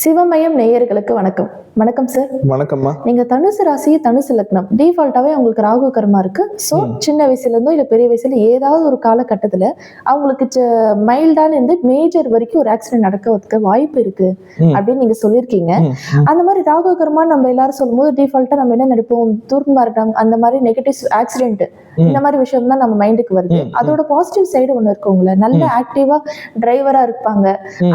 சிவமயம் நேயர்களுக்கு வணக்கம். வணக்கம் சார் வணக்கம்மா. நீங்க தனுசு ராசி தனுசு லக்னம். டிஃபால்ட்டாவே அவங்களுக்கு ராகு கர்மா இருக்கு. ஸோ சின்ன வயசுல இருந்தோ இல்ல பெரிய வயசுல ஏதாவது ஒரு காலகட்டத்துல அவங்களுக்கு மைல்டான இருந்து மேஜர் வரைக்கும் ஒரு ஆக்சிடென்ட் நடக்கிறதுக்கு வாய்ப்பு இருக்கு. அப்படின்னு நீங்க சொல்லியிருக்கீங்க. அந்த மாதிரி ராகு கர்மா நம்ம எல்லாரும் சொல்லும்போது டிஃபால்ட்டா நம்ம என்ன நினைப்போம்? துர்மரணம் அந்த மாதிரி நெகட்டிவ் ஆக்சிடென்ட். இந்த மாதிரி விஷயம் தான் நம்ம மைண்டுக்கு வருது. அதோட பாசிட்டிவ் சைடு ஒண்ணு இருக்குங்களா நல்ல ஆக்டிவா டிரைவரா இருப்பாங்க.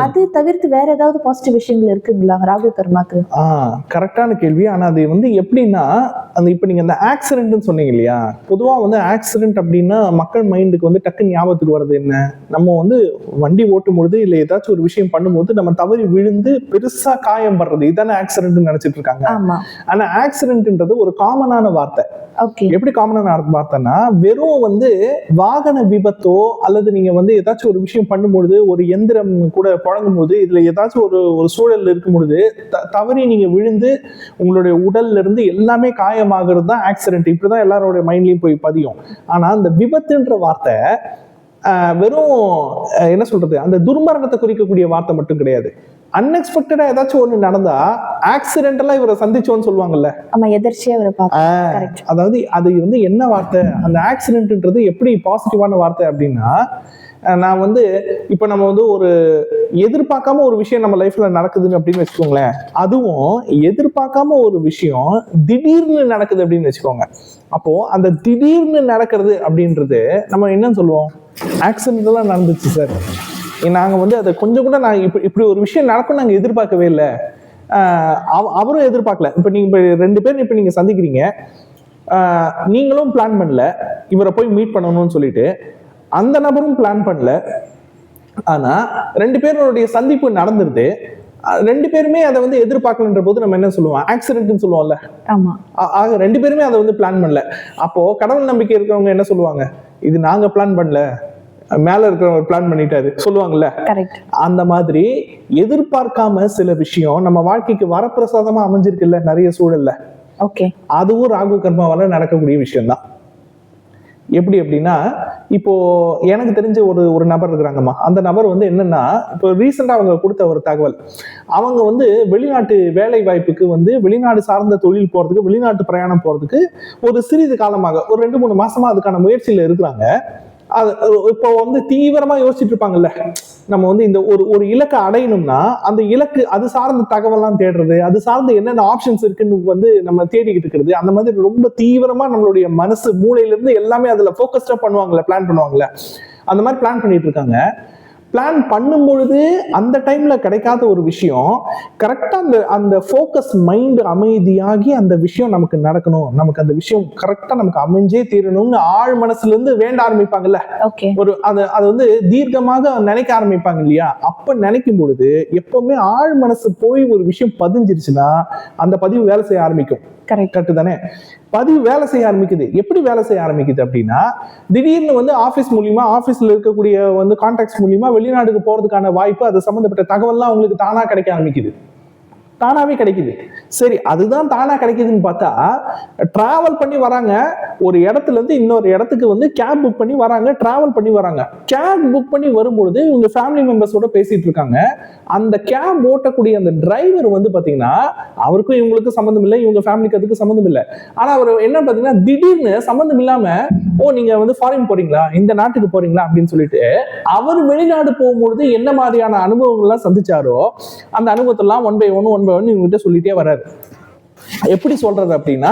அது தவிர்த்து வேற ஏதாவது பாசிட்டிவ் விஷயங்கள் இருக்குங்களா? ராகு கர்மாக்கு ஆ கரெக்டான கேள்வி. ஆனா அது வந்து எப்படின்னா அந்த இப்போ நீங்க அந்த ஆக்சிடென்ட்னு சொன்னீங்க இல்லையா? பொதுவா வந்து ஆக்சிடென்ட் அப்படின்னா மக்கள் மைண்டுக்கு வந்து டக்கு ஞாபகத்துக்கு வர்றது என்ன? நம்ம வந்து வண்டி ஓட்டும் பொழுது இல்ல ஏதாச்சும் ஒரு விஷயம் பண்ணும்போது நம்ம தவறி விழுந்து பெருசா காயம் படுறது இதானே ஆக்சிடென்ட் நினைச்சிட்டு இருக்காங்க. ஆமா. ஆனா ஆக்சிடென்ட்ன்றது ஒரு காமனான வார்த்தை. எப்படி காமனான வார்த்தைன்னா வெறும் வந்து வாகன விபத்தோ அல்லது நீங்க வந்து ஏதாச்சும் ஒரு விஷயம் பண்ணும்பொழுது ஒரு எந்திரம் கூட புழங்கும் போது இதுல ஏதாச்சும் ஒரு ஒரு சூழல் இருக்கும் பொழுது த- தவறி நீங்க விழுந்து உங்களுடைய உடல்ல இருந்து எல்லாமே காயமாகிறது தான் ஆக்சிடென்ட் இப்படிதான் எல்லாரோட மைண்ட்லயும் போய் பதியும். ஆனா அந்த விபத்துன்ற வார்த்தை வெறும் என்ன சொல்றது? அந்த துர்மரணத்தை குறிக்கக்கூடிய வார்த்தை மட்டும் கிடையாது. அன்எக்ஸ்பெக்டடா ஏதாச்சும் ஒண்ணு நடந்தா ஆக்சிடென்டலா இவரை சந்திச்சோன்னு சொல்லுவாங்கல்ல. ஆமா எதர்ச்சியா கரெக்ட் அதாவது அது வந்து என்ன வார்த்தை? அந்த ஆக்சிடென்ட்ன்றது எப்படி பாசிட்டிவான வார்த்தை அப்படின்னா நான் வந்து இப்போ நம்ம வந்து ஒரு எதிர்பார்க்காம ஒரு விஷயம் நம்ம லைஃப்ல நடக்குதுன்னு அப்படின்னு வச்சுக்கோங்களேன். அதுவும் எதிர்பார்க்காம ஒரு விஷயம் திடீர்னு நடக்குது அப்படின்னு வச்சுக்கோங்க. அப்போ அந்த திடீர்னு நடக்கிறது அப்படின்றது நம்ம என்னன்னு சொல்லுவோம்? ஆக்சிடென்ட்லாம் நடந்துச்சு சார் நாங்கள் வந்து அதை கொஞ்சம் கூட நான் இப்படி இப்படி ஒரு விஷயம் நடக்கும் நாங்கள் எதிர்பார்க்கவே இல்லை. அவரும் எதிர்பார்க்கல. இப்போ நீங்க இப்ப ரெண்டு பேரும் இப்போ நீங்க சந்திக்கிறீங்க. நீங்களும் பிளான் பண்ணல. இவரை போய் மீட் பண்ணணும்னு சொல்லிட்டு அந்த நபரும் பிளான் பண்ணல. ஆனா ரெண்டு பேருடைய சந்திப்பு நடந்துருது. ரெண்டு பேருமே அதை வந்து எதிர்பார்க்கலன்ற போது நம்ம என்ன சொல்லுவோம்? ஆக்சிடென்ட்னு சொல்லுவோம்ல. ஆக ரெண்டு பேருமே அதை வந்து பிளான் பண்ணல. அப்போ கடவுள் நம்பிக்கை இருக்கிறவங்க என்ன சொல்லுவாங்க? இது நாங்க பிளான் பண்ணல. மேல இருக்கிறவங்க பிளான் பண்ணிட்டாரு. சொல்லுவாங்கல்ல? அந்த மாதிரி எதிர்பார்க்காம சில விஷயம் நம்ம வாழ்க்கைக்கு வரப்பிரசாதமா அமைஞ்சிருக்குல்ல நிறைய சூழல்ல. ஓகே அதுவும் ராகு கர்மாவால நடக்கக்கூடிய விஷயம்தான். எப்படி அப்படின்னா இப்போ எனக்கு தெரிஞ்ச ஒரு ஒரு நபர் இருக்கிறாங்கம்மா. அந்த நபர் வந்து என்னன்னா இப்போ ரீசெண்டா அவங்க கொடுத்த ஒரு தகவல். அவங்க வந்து வெளிநாட்டு வேலை வாய்ப்புக்கு வந்து வெளிநாடு சார்ந்த தொழில் போறதுக்கு வெளிநாட்டு பிரயாணம் போறதுக்கு ஒரு சிறிது காலமாக ஒரு ரெண்டு மூணு மாசமா அதுக்கான முயற்சியில இருக்கிறாங்க. இப்போ வந்து தீவிரமா யோசிச்சுட்டு இருப்பாங்கல்ல. நம்ம வந்து இந்த ஒரு ஒரு இலக்கை அடையணும்னா அந்த இலக்கு அது சார்ந்த தகவல்லாம் தேடுறது அது சார்ந்த என்னென்ன ஆப்ஷன்ஸ் இருக்குன்னு வந்து நம்ம தேடிக்கிட்டு இருக்கிறது அந்த மாதிரி ரொம்ப தீவிரமா நம்மளுடைய மனசு மூளையிலேருந்து எல்லாமே அதுல ஃபோக்கஸ்டாக பண்ணுவாங்கல்ல பிளான் பண்ணுவாங்கல்ல. அந்த மாதிரி பிளான் பண்ணிட்டு இருக்காங்க. பிளான் பண்ணும் பொழுது அந்த டைம்ல கிடைக்காத ஒரு விஷயம் கரெக்டா அந்த அந்த ஃபோக்கஸ் மைண்ட் அமைதியாகி அந்த விஷயம் நமக்கு நடக்கணும். நமக்கு அந்த விஷயம் கரெக்டா நமக்கு அமைஞ்சே தீரணும்னு ஆழ் மனசுல இருந்து வேண்ட ஆரம்பிப்பாங்கல்ல? ஒரு அது அது வந்து தீர்க்கமாக நினைக்க ஆரம்பிப்பாங்க இல்லையா? அப்ப நினைக்கும் பொழுது எப்பவுமே ஆழ் மனசு போய் ஒரு விஷயம் பதிஞ்சிருச்சுன்னா அந்த பதிவு வேலை செய்ய ஆரம்பிக்கும். கரெக்ட் கரெக்ட் தானே? பதிவு வேலை செய்ய ஆரம்பிக்குது. எப்படி வேலை செய்ய ஆரம்பிக்குது அப்படின்னா திடீர்னு வந்து ஆஃபீஸ் மூலியமா ஆஃபீஸில் இருக்கக்கூடிய வந்து கான்டாக்ட்ஸ் மூலியமா வெளிநாடுக்கு போறதுக்கான வாய்ப்பு அது சம்பந்தப்பட்ட தகவல்லாம் உங்களுக்கு தானா கிடைக்க ஆரம்பிக்குது. தானாவே கிடைக்குது. சரி அதுதான் தானா கிடைக்குதுன்னு பார்த்தா டிராவல் பண்ணி வராங்க ஒரு இடத்துல இருந்து இன்னொரு இடத்துக்கு வந்து கேப் புக் பண்ணி வராங்க டிராவல் பண்ணி வராங்க. கேப் புக் பண்ணி வரும்பொழுது இவங்க ஃபேமிலி மெம்பர்ஸோட பேசிட்டு இருக்காங்க. அந்த கேப் ஓட்டக்கூடிய அந்த டிரைவர் வந்து பாத்தீங்கன்னா அவருக்கும் இவங்களுக்கும் சம்மந்தம் இல்லை இவங்க ஃபேமிலிக்கு அதுக்கு சம்மந்தம் இல்லை. ஆனா அவர் என்ன பாத்தீங்கன்னா திடீர்னு சம்மந்தம் இல்லாம ஓ நீங்க வந்து ஃபாரின் போறீங்களா? இந்த நாட்டுக்கு போறீங்களா? அப்படின்னு சொல்லிட்டு அவர் வெளிநாடு போகும்பொழுது என்ன மாதிரியான அனுபவங்கள்லாம் சந்திச்சாரோ அந்த அனுபவத்தெல்லாம் one by one one by one இவங்ககிட்ட சொல்லிட்டே வராரு. எப்படி சொல்றது அப்படின்னா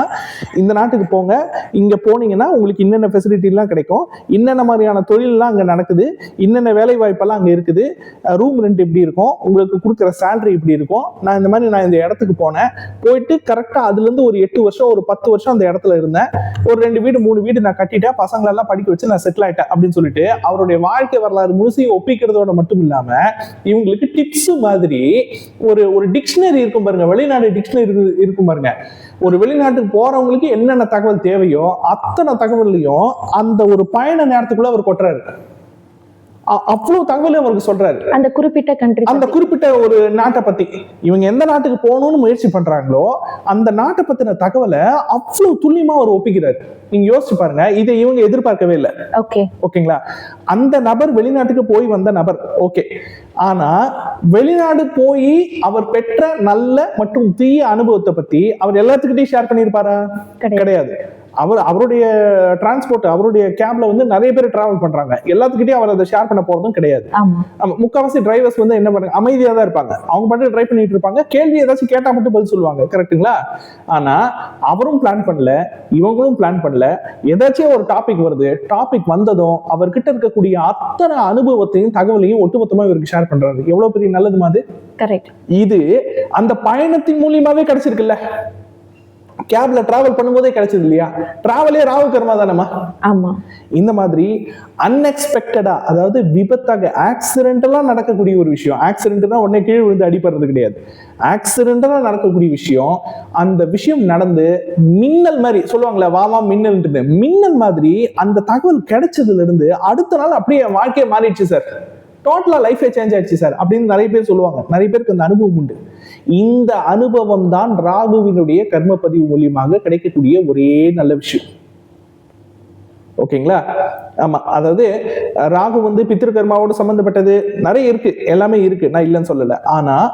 இந்த நாட்டுக்கு போங்க இங்க போனீங்கன்னா உங்களுக்கு இன்னென்ன ஃபெசிலிட்டி எல்லாம் கிடைக்கும் இன்னென்ன மாதிரியான தொழிலெல்லாம் அங்க நடக்குது இன்னென்ன வேலை வாய்ப்பெல்லாம் அங்க இருக்குது ரூம் ரெண்ட் இப்படி இருக்கும் உங்களுக்கு கொடுக்குற சேலரி இப்படி இருக்கும் நான் இந்த மாதிரி நான் இந்த இடத்துக்கு போனேன் போயிட்டு கரெக்டா அதுல இருந்து ஒரு எட்டு வருஷம் ஒரு பத்து வருஷம் அந்த இடத்துல இருந்தேன். ஒரு ரெண்டு வீடு மூணு வீடு நான் கட்டிட்டேன் பசங்களெல்லாம் படிக்க வச்சு நான் செட்டில் ஆயிட்டேன் அப்படின்னு சொல்லிட்டு அவருடைய வாழ்க்கை வரலாறு முழுசையும் ஒப்பிக்கிறதோட மட்டும் இல்லாம இவங்களுக்கு டிப்ஸ் மாதிரி ஒரு ஒரு டிக்ஷனரி இருக்கும் பாருங்க வெளிநாடு டிக்ஷனரி இருக்கும் பாருங்க. ஒரு வெளிநாட்டுக்கு போறவங்களுக்கு என்னென்ன தகவல் தேவையோ அத்தனை தகவல்லையும் அந்த ஒரு பயண நேரத்துக்குள்ள அவர் கொட்டுறாரு. அவ்வளவு தகவலும் அவருக்கு சொல்றாரு. அந்த குறிப்பிட்ட கண்ட்ரி அந்த குறிப்பிட்ட ஒரு நாட்டை பத்தி. இவங்க எந்த நாட்டுக்கு போகணும்னு முயற்சி பண்றாங்களோ அந்த நாட்டை பத்தின தகவலை அவ்வளவு துல்லியமா அவர் ஒப்பிக்கிறாரு. நீங்க யோசிச்சு பாருங்க இதை இவங்க எதிர்பார்க்கவே இல்லை. ஓகே. ஓகேங்களா? அந்த நபர் வெளிநாட்டுக்கு போய் வந்த நபர். ஓகே. ஆனா வெளிநாடு போய் அவர் பெற்ற நல்ல மற்றும் தீய அனுபவத்தை பத்தி அவர் எல்லாத்துக்கிட்டையும் ஷேர் பண்ணியிருப்பாரா? கிடையாது. அவர் அவருடைய டிரான்ஸ்போர்ட் அவருடைய கேப்ல வந்து நிறைய பேர் டிராவல் பண்றாங்க. எல்லாத்துக்கிட்டையும் அவர் அதை ஷேர் பண்ண போறதும் கிடையாது. முக்காவாசி டிரைவர்ஸ் வந்து என்ன பண்ணுங்க அமைதியா தான் இருப்பாங்க. அவங்க பாட்டு ட்ரை பண்ணிட்டு இருப்பாங்க. கேள்வி ஏதாச்சும் கேட்டா மட்டும் பதில் சொல்லுவாங்க கரெக்ட்டுங்களா ஆனா அவரும் பிளான் பண்ணல இவங்களும் பிளான் பண்ணல. ஏதாச்சும் ஒரு டாபிக் வருது டாபிக் வந்ததும் அவர்கிட்ட இருக்கக்கூடிய அத்தனை அனுபவத்தையும் தகவலையும் ஒட்டுமொத்தமா இவருக்கு ஷேர் பண்றாரு. எவ்வளவு பெரிய நல்லதுமா அது? கரெக்ட் இது அந்த பயணத்தின் மூலியமாவே கிடைச்சிருக்குல்ல. கேப்ல டிராவல் பண்ணும்போதே கிடைச்சது இல்லையா? டிராவலே ராவு கர்மா தானம்மா? ஆமா. இந்த மாதிரி அன்எக்ஸ்பெக்டடா அதாவது விபத்தாக ஆக்சிடென்டலா நடக்கக்கூடிய ஒரு விஷயம். ஆக்சிடென்ட்னா உடனே கீழே விழுந்து அடிப்படுறது கிடையாது. ஆக்சிடென்டலா நடக்கக்கூடிய விஷயம் அந்த விஷயம் நடந்து மின்னல் மாதிரி சொல்லுவாங்களே வாமா மின்னல்ன்றது. மின்னல் மாதிரி அந்த தகவல் கிடைச்சதுல இருந்து அடுத்த நாள் அப்படியே வாழ்க்கையே மாறிடுச்சு சார் டோட்டலாக லைஃபே சேஞ்ச் ஆயிடுச்சு சார் அப்படின்னு நிறைய பேர் சொல்லுவாங்க. நிறைய பேருக்கு அந்த அனுபவம் உண்டு. இந்த அனுபவம் தான் ராகுவினுடைய கர்ம பதிவு மூலியமாக கிடைக்கக்கூடிய ஒரே நல்ல விஷயம். ஓகேங்களா? ஆமா அதாவது ராகு வந்து பித்திருக்கர்மாவோட சம்பந்தப்பட்டது. நிறைய இருக்கு. எல்லாமே இருக்கு. நான் இல்லைன்னு சொல்லல. ஆனா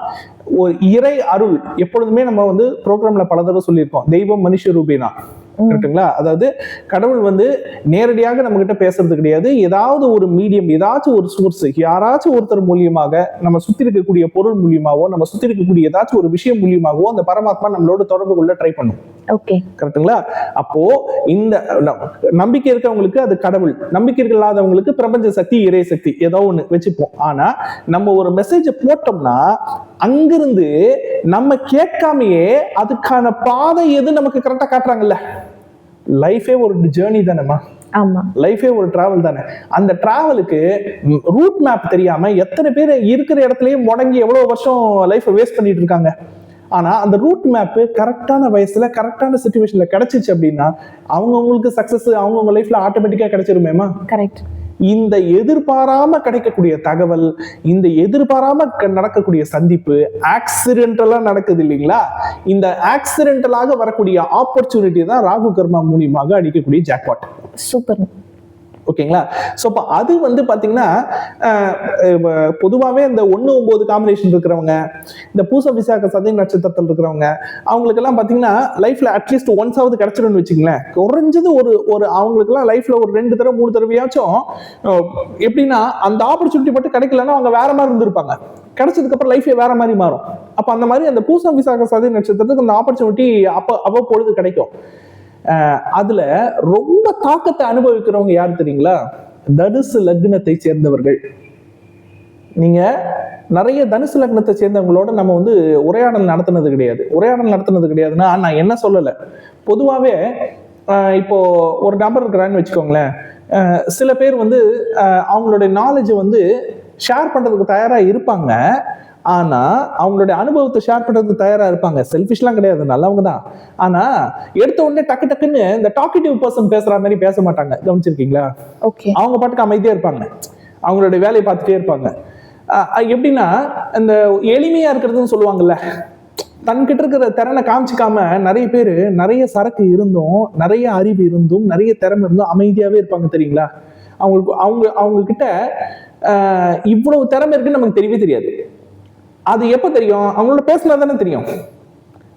ஒரு இறை அருள் எப்பொழுதுமே நம்ம வந்து ப்ரோக்ராம்ல பல தடவை சொல்லியிருக்கோம். தெய்வம் மனுஷ ரூபேனா. கரெக்ட்டுங்களா? அதாவது கடவுள் வந்து நேரடியாக நம்ம கிட்ட பேசுறது கிடையாது. ஏதாவது ஒரு மீடியம் ஏதாச்சும் ஒரு சோர்ஸ் யாராச்சும் ஒருத்தர் மூலியமாக நம்ம சுத்தி இருக்கக்கூடிய பொருள் மூலியமாவோ நம்ம சுத்தி இருக்கக்கூடிய ஏதாச்சும் ஒரு விஷயம் மூலியமாகவோ அந்த பரமாத்மா நம்மளோட தொடர்பு கொள்ள ட்ரை பண்ணும். ஓகே. கரெக்ட்டுங்களா? அப்போ இந்த நம்பிக்கை இருக்கவங்களுக்கு அது கடவுள். நம்பிக்கை இல்லாதவங்களுக்கு பிரபஞ்ச சக்தி இறை சக்தி ஏதோ ஒண்ணு வச்சுப்போம். ஆனா நம்ம ஒரு மெசேஜ் போட்டோம்னா அங்கிருந்து நம்ம கேட்காமயே அதுக்கான பாதை எது நமக்கு கரெக்டா காட்டுறாங்கல்ல? லைஃபே ஒரு ஜேர்னி தானேம்மா? ஆமா. லைஃபே ஒரு டிராவல் தானே? அந்த டிராவலுக்கு ரூட் மேப் தெரியாம எத்தனை பேர் இருக்கிற இடத்துலயே முடங்கி எவ்வளவு வருஷம் லைஃப்பை வேஸ்ட் பண்ணிட்டு இருக்காங்க? ஆனா அந்த ரூட் மேப் கரெக்டான வயசுல கரெக்டான சுச்சுவேஷன்ல கிடைச்சிச்சு அப்படின்னா அவங்கவுங்களுக்கு சக்சஸ் அவங்கவுங்க லைஃப்ல ஆட்டோமேட்டிக்கா கிடைச்சிருமேமா கரெக்ட் இந்த எதிர்பாராம கிடைக்கக்கூடிய தகவல் இந்த எதிர்பாராம க- நடக்கக்கூடிய சந்திப்பு ஆக்சிடென்டலா நடக்குது இல்லைங்களா? இந்த ஆக்சிடென்டலாக வரக்கூடிய ஆப்பர்ச்சுனிட்டி தான் ராகு கர்மா மூலியமாக அடிக்கக்கூடிய ஜாக்பாட் சூப்பர் ஓகேங்களா? ஸோ அப்போ அது வந்து பார்த்தீங்கன்னா பொதுவாகவே இந்த ஒன்று ஒம்பது காம்பினேஷன் இருக்கிறவங்க இந்த பூச விசாக சதய நட்சத்திரத்தில் இருக்கிறவங்க அவங்களுக்கெல்லாம் பார்த்தீங்கன்னா லைஃப்பில் அட்லீஸ்ட் ஒன்ஸாவது கிடச்சிடும்னு வச்சுங்களேன் குறைஞ்சது ஒரு ஒரு அவங்களுக்குலாம் லைஃப்பில் ஒரு ரெண்டு தடவை மூணு தடவையாச்சும் எப்படின்னா அந்த ஆப்பர்ச்சுனிட்டி மட்டும் கிடைக்கலன்னா அவங்க வேற மாதிரி இருந்திருப்பாங்க. கிடைச்சதுக்கு அப்புறம் லைஃபே வேற மாதிரி மாறும். அப்போ அந்த மாதிரி அந்த பூசம் விசாக சதி நட்சத்திரத்துக்கு அந்த ஆப்பர்ச்சுனிட்டி அப்போ அவ்வப்பொழுது கிடைக்கும். அதுல ரொம்ப தாக்கத்தை அனுபவிக்கிறவங்க யார் தெரியுங்களா? தனுசு லக்னத்தை சேர்ந்தவர்கள். நீங்க நிறைய தனுசு லக்னத்தை சேர்ந்தவங்களோட நம்ம வந்து உரையாடல் நடத்துனது கிடையாது. உரையாடல் நடத்துனது கிடையாதுன்னா நான் என்ன சொல்லலை. பொதுவாகவே இப்போ ஒரு நபர் இருக்கிறான்னு வச்சுக்கோங்களேன். சில பேர் வந்து அவங்களுடைய நாலேஜை வந்து ஷேர் பண்ணுறதுக்கு தயாராக இருப்பாங்க. ஆனா அவங்களுடைய அனுபவத்தை ஷேர் பண்றதுக்கு தயாரா இருப்பாங்க. செல்ஃபிஷ்லாம் கிடையாது நல்லவங்க தான். ஆனா எடுத்த உடனே டக்கு டக்குன்னு இந்த டாக்கிட்டிவ் பர்சன் பேசுற மாதிரி பேச மாட்டாங்க. கவனிச்சிருக்கீங்களா? ஓகே அவங்க பாட்டுக்கு அமைதியா இருப்பாங்க. அவங்களுடைய வேலையை பார்த்துட்டே இருப்பாங்க. எப்படின்னா இந்த எளிமையா இருக்கிறதுன்னு சொல்லுவாங்கல்ல தன்கிட்ட இருக்கிற திறனை காமிச்சிக்காம நிறைய பேர் நிறைய சரக்கு இருந்தும் நிறைய அறிவு இருந்தும் நிறைய திறமை இருந்தும் அமைதியாவே இருப்பாங்க தெரியுங்களா? அவங்களுக்கு அவங்க அவங்க கிட்ட இவ்வளவு திறமை இருக்குன்னு நமக்கு தெரியவே தெரியாது. அது எப்போ தெரியும்? அவங்களோட பேசினா தானே தெரியும்.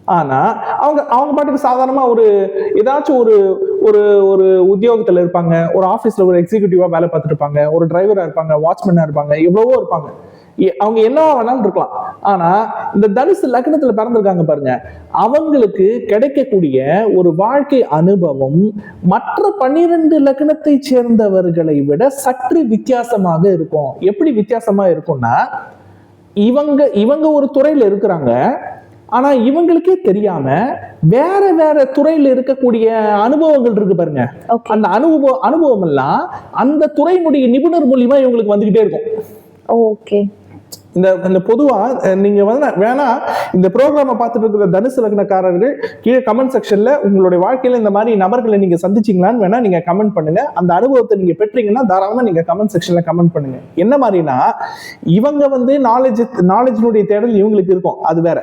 ஆனா அவங்க அவங்க பாட்டுக்கு சாதாரணமா ஒரு ஏதாச்சும் ஒரு ஒரு ஒரு உத்தியோகத்துல இருப்பாங்க. ஒரு ஆபீஸ்ல ஒரு எக்ஸிகியூட்டிவா வேலை பார்த்துட்டு இருப்பாங்க ஒரு டிரைவரா இருப்பாங்க வாட்ச்மேனா இருப்பாங்க எவ்வளவோ இருப்பாங்க. எ- அவங்க என்னவா வேணாலும் இருக்கலாம். ஆனா இந்த தனுசு லக்னத்துல பிறந்திருக்காங்க பாருங்க. அவங்களுக்கு கிடைக்கக்கூடிய ஒரு வாழ்க்கை அனுபவம் மற்ற பன்னிரண்டு லக்னத்தை சேர்ந்தவர்களை விட சற்று வித்தியாசமாக இருக்கும். எப்படி வித்தியாசமா இருக்கும்னா இவங்க இவங்க ஒரு துறையில இருக்கிறாங்க. ஆனா இவங்களுக்கே தெரியாம வேற வேற துறையில இருக்கக்கூடிய அனுபவங்கள் இருக்கு பாருங்க. அந்த அனுபவ அனுபவம் எல்லாம் அந்த துறையினுடைய நிபுணர் மூலியமா இவங்களுக்கு வந்துகிட்டே இருக்கும். ஓகே இந்த இந்த பொதுவாக நீங்கள் வந்து வேணா இந்த ப்ரோக்ராமை பார்த்துட்டு இருக்கிற தனுசு லக்னக்காரர்கள் கீழே கமெண்ட் செக்ஷனில் உங்களுடைய வாழ்க்கையில் இந்த மாதிரி நபர்களை நீங்கள் சந்திச்சீங்களான்னு வேணா நீங்கள் கமெண்ட் பண்ணுங்கள் அந்த அனுபவத்தை நீங்கள் பெற்றீங்கன்னா தாராளமாக நீங்கள் கமெண்ட் செக்ஷனில் கமெண்ட் பண்ணுங்க. என்ன மாதிரினா இவங்க வந்து நாலேஜ் நாலேஜினுடைய தேடல் இவங்களுக்கு இருக்கும். அது வேற.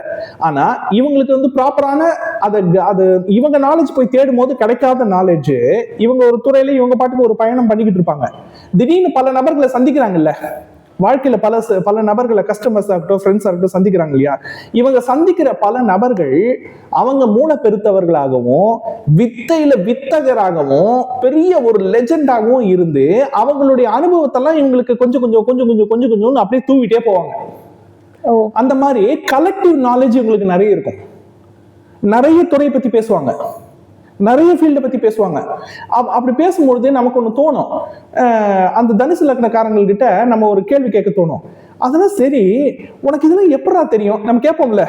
ஆனால் இவங்களுக்கு வந்து ப்ராப்பரான அதை அது இவங்க நாலேஜ் போய் தேடும் போது கிடைக்காத நாலேஜ் இவங்க ஒரு துறையில இவங்க பாட்டுக்கு ஒரு பயணம் பண்ணிக்கிட்டு இருப்பாங்க. திடீர்னு பல நபர்களை சந்திக்கிறாங்கல்ல. வாழ்க்கையில பல ச- பல நபர்களை கஸ்டமர்ஸ் ஆகட்டும் ஃப்ரெண்ட்ஸ் ஆகட்டும் சந்திக்கிறாங்க இல்லையா? இவங்க சந்திக்கிற பல நபர்கள் அவங்க மூல பெருத்தவர்களாகவும் வித்தையில வித்தகராகவும் பெரிய ஒரு லெஜெண்டாகவும் இருந்து அவங்களுடைய அனுபவத்தெல்லாம் இவங்களுக்கு கொஞ்சம் கொஞ்சம் கொஞ்சம் கொஞ்சம் கொஞ்சம் கொஞ்சம் அப்படியே தூவிட்டே போவாங்க. அந்த மாதிரி கலெக்டிவ் நாலேஜ் உங்களுக்கு நிறைய இருக்கும். நிறைய துறை பத்தி பேசுவாங்க. நிறைய ஃபீல்டை பற்றி பேசுவாங்க. அப்- அப்படி பேசும்பொழுது நமக்கு ஒன்று தோணும். அந்த தனுசு லக்னக்காரங்கள்கிட்ட நம்ம ஒரு கேள்வி கேட்க தோணும். அதெல்லாம் சரி. உனக்கு இதெல்லாம் எப்படா தெரியும்? நம்ம கேட்போம்ல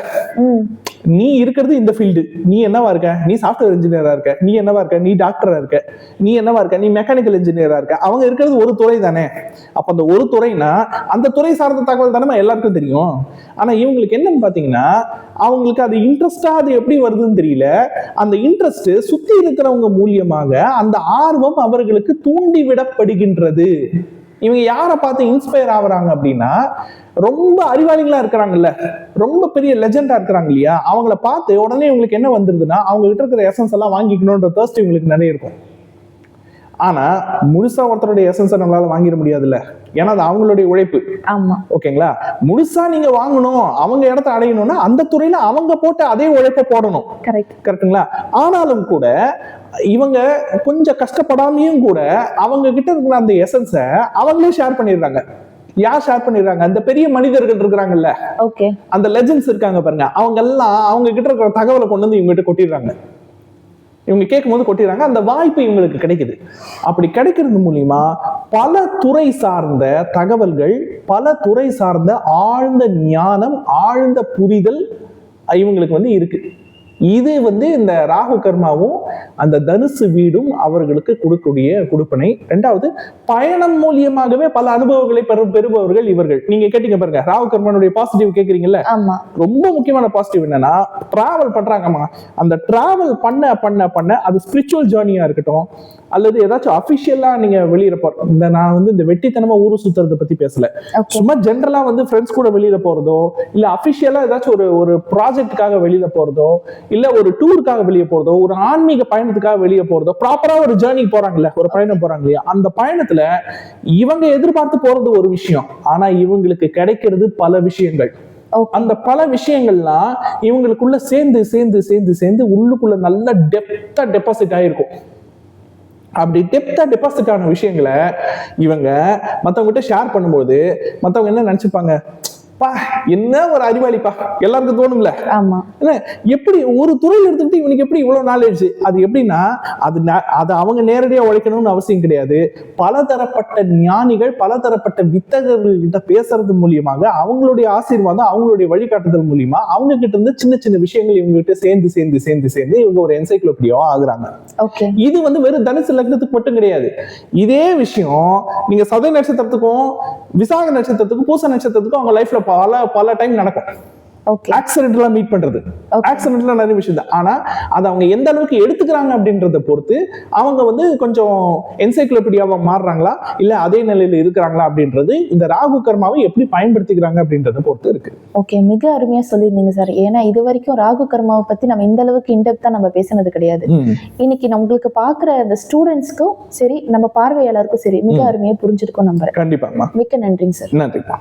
நீ இருக்கிறது இந்த ஃபீல்டு நீ என்னவா இருக்க? நீ சாஃப்ட்வேர் இன்ஜினியரா இருக்க. நீ என்னவா இருக்க? நீ டாக்டரா இருக்க. நீ என்னவா இருக்க? நீ மெக்கானிக்கல் இன்ஜினியரா இருக்க. அவங்க இருக்கிறது ஒரு துறை தானே. அப்ப அந்த ஒரு துறைனா அந்த துறை சார்ந்த தகவல் தானே எல்லாருக்கும் தெரியும். ஆனா இவங்களுக்கு என்னன்னு பாத்தீங்கன்னா அவங்களுக்கு அது இன்ட்ரெஸ்டா அது எப்படி வருதுன்னு தெரியல. அந்த இன்ட்ரெஸ்ட் சுத்தி இருக்கிறவங்க மூலியமாக அந்த ஆர்வம் அவர்களுக்கு தூண்டி விடப்படுகின்றது இவங்க யாரை பார்த்து இன்ஸ்பயர் ஆகுறாங்க அப்படின்னா ரொம்ப அறிவாளிகளா இருக்கிறாங்கல்ல. ரொம்ப பெரிய லெஜெண்டா இருக்கிறாங்க இல்லையா? அவங்கள பார்த்து உடனே இவங்களுக்கு என்ன வந்துருதுன்னா அவங்க கிட்ட இருக்கிற எசன்ஸ் எல்லாம் வாங்கிக்கணும்ன்ற தேர்ஸ்ட் இவங்களுக்கு நிறைய இருக்கும். ஆனா முழுசா ஒருத்தருடைய எசன்ஸை நம்மளால வாங்கிட முடியாதுல்ல. ஏன்னா அது அவங்களுடைய உழைப்பு. ஆமா. ஓகேங்களா? முழுசா நீங்க வாங்கணும் அவங்க இடத்த அடையணும்னா அந்த துறையில அவங்க போட்ட அதே உழைப்பை போடணும். கரெக்ட் கரெக்ட்டுங்களா? ஆனாலும் கூட இவங்க கொஞ்சம் கஷ்டப்படாமையும் கூட அவங்க கிட்ட இருக்கிற அந்த எசன்ஸை அவங்களே ஷேர் பண்ணிடுறாங்க. யார் ஷேர் பண்ணிடுறாங்க? அந்த பெரிய மனிதர்கள் இருக்கிறாங்கல்ல. ஓகே அந்த லெஜெண்ட்ஸ் இருக்காங்க பாருங்க. அவங்க எல்லாம் அவங்க கிட்ட இருக்கிற தகவலை கொண்டு வந்து இவங்க கிட்ட கொட்டிடுறாங்க. இவங்க கேட்கும்போது கொட்டிடுறாங்க. அந்த வாய்ப்பு இவங்களுக்கு கிடைக்குது. அப்படி கிடைக்கிறது மூலியமா பல துறை சார்ந்த தகவல்கள் பல துறை சார்ந்த ஆழ்ந்த ஞானம் ஆழ்ந்த புரிதல் இவங்களுக்கு வந்து இருக்குது இது வந்து இந்த ராகு கர்மாவும் அந்த தனுசு வீடும் அவர்களுக்கு கொடுக்கக்கூடிய கொடுப்பனை. ரெண்டாவது பயணம் மூலியமாகவே பல அனுபவங்களை பெறு பெறுபவர்கள் இவர்கள். நீங்க கேட்டீங்க பாருங்க ராகு கர்மனுடைய பாசிட்டிவ் கேக்குறீங்கல்ல? ஆமா. ரொம்ப முக்கியமான பாசிட்டிவ் என்னன்னா டிராவல் பண்றாங்கம்மா. அந்த டிராவல் பண்ண பண்ண பண்ண அது ஸ்பிரிச்சுவல் ஜேர்னியா இருக்கட்டும் அல்லது ஏதாச்சும் அபிஷியலா நீங்க வெளியில போற இந்த நான் வந்து இந்த வெட்டித்தனமா ஊரு சுத்துறத பத்தி பேசல. சும்மா ஜென்ரலா வந்து ஃப்ரெண்ட்ஸ் கூட வெளியில போறதோ இல்ல அபிஷியலா ஏதாச்சும் ஒரு ஒரு ப்ராஜெக்ட்டுக்காக வெளியில போறதோ இல்ல ஒரு டூருக்காக வெளியே போறதோ ஒரு ஆன்மீக பயணத்துக்காக வெளியே போறதோ ப்ராப்பரா ஒரு ஜேர்னி போறாங்கல்ல ஒரு பயணம் போறாங்க இல்லையா? அந்த பயணத்துல இவங்க எதிர்பார்த்து போறது ஒரு விஷயம். ஆனா இவங்களுக்கு கிடைக்கிறது பல விஷயங்கள். அந்த பல விஷயங்கள்லாம் இவங்களுக்குள்ள சேர்ந்து சேர்ந்து சேர்ந்து சேர்ந்து உள்ளுக்குள்ள நல்ல டெப்தா டெபாசிட் ஆயிருக்கும். அப்படி டெப்தா டெபாசிட்டான விஷயங்களை இவங்க மற்றவங்ககிட்ட ஷேர் பண்ணும்போது மற்றவங்க என்ன நினச்சிப்பாங்க? பா என்ன ஒரு அறிவாளிப்பா? எல்லாருக்கும் தோணும்ல? ஆமா. என்ன எப்படி ஒரு துறையில எடுத்துக்கிட்டு இவனுக்கு எப்படி இவ்வளவு நாலேஜ் அது எப்படின்னா அது அது அவங்க நேரடியா உழைக்கணும்னு அவசியம் கிடையாது. பலதரப்பட்ட ஞானிகள் பலதரப்பட்ட வித்தகர்கள் கிட்ட பேசுறது மூலியமாக அவங்களுடைய ஆசீர்வாதம் அவங்களுடைய வழிகாட்டுதல் மூலியமா அவங்க கிட்ட இருந்து சின்ன சின்ன விஷயங்கள் இவங்க கிட்ட சேர்ந்து சேர்ந்து சேர்ந்து சேர்ந்து இவங்க ஒரு என்சைக்ளோபீடியாவா ஆகுறாங்க. ஓகே இது வந்து வெறும் தனுசு லக்னத்துக்கு மட்டும் கிடையாது. இதே விஷயம் நீங்க சதய நட்சத்திரத்துக்கும் விசாக நட்சத்திரத்துக்கும் பூச நட்சத்திரத்துக்கும் அவங்க லைஃப்ல பல பல டைம் நடக்கும். ஆக்சிடென்ட்லாம் மீட் பண்றது. ஆக்சிடென்ட்லாம் நிறைய விஷயம் தான். ஆனா அதை அவங்க எந்த அளவுக்கு எடுத்துக்கிறாங்க அப்படின்றத பொறுத்து அவங்க வந்து கொஞ்சம் என்சைக்ளோபீடியாவா மாறுறாங்களா? இல்ல அதே நிலையில இருக்கிறாங்களா அப்படின்றது இந்த ராகு கர்மாவை எப்படி பயன்படுத்திக்கிறாங்க அப்படின்றத பொறுத்து இருக்கு. ஓகே மிக அருமையா சொல்லியிருந்தீங்க சார் ஏன்னா இது வரைக்கும் ராகு கர்மாவை பத்தி நம்ம இந்த அளவுக்கு இன்டெப்தா நம்ம பேசினது கிடையாது. இன்னைக்கு நம்மளுக்கு பாக்குற அந்த ஸ்டூடெண்ட்ஸ்க்கும் சரி நம்ம பார்வையாளருக்கும் சரி மிக. அருமையா புரிஞ்சிருக்கும் நம்புறேன். கண்டிப்பாமா மிக்க நன்றிங்க சார் நன்றிப்பா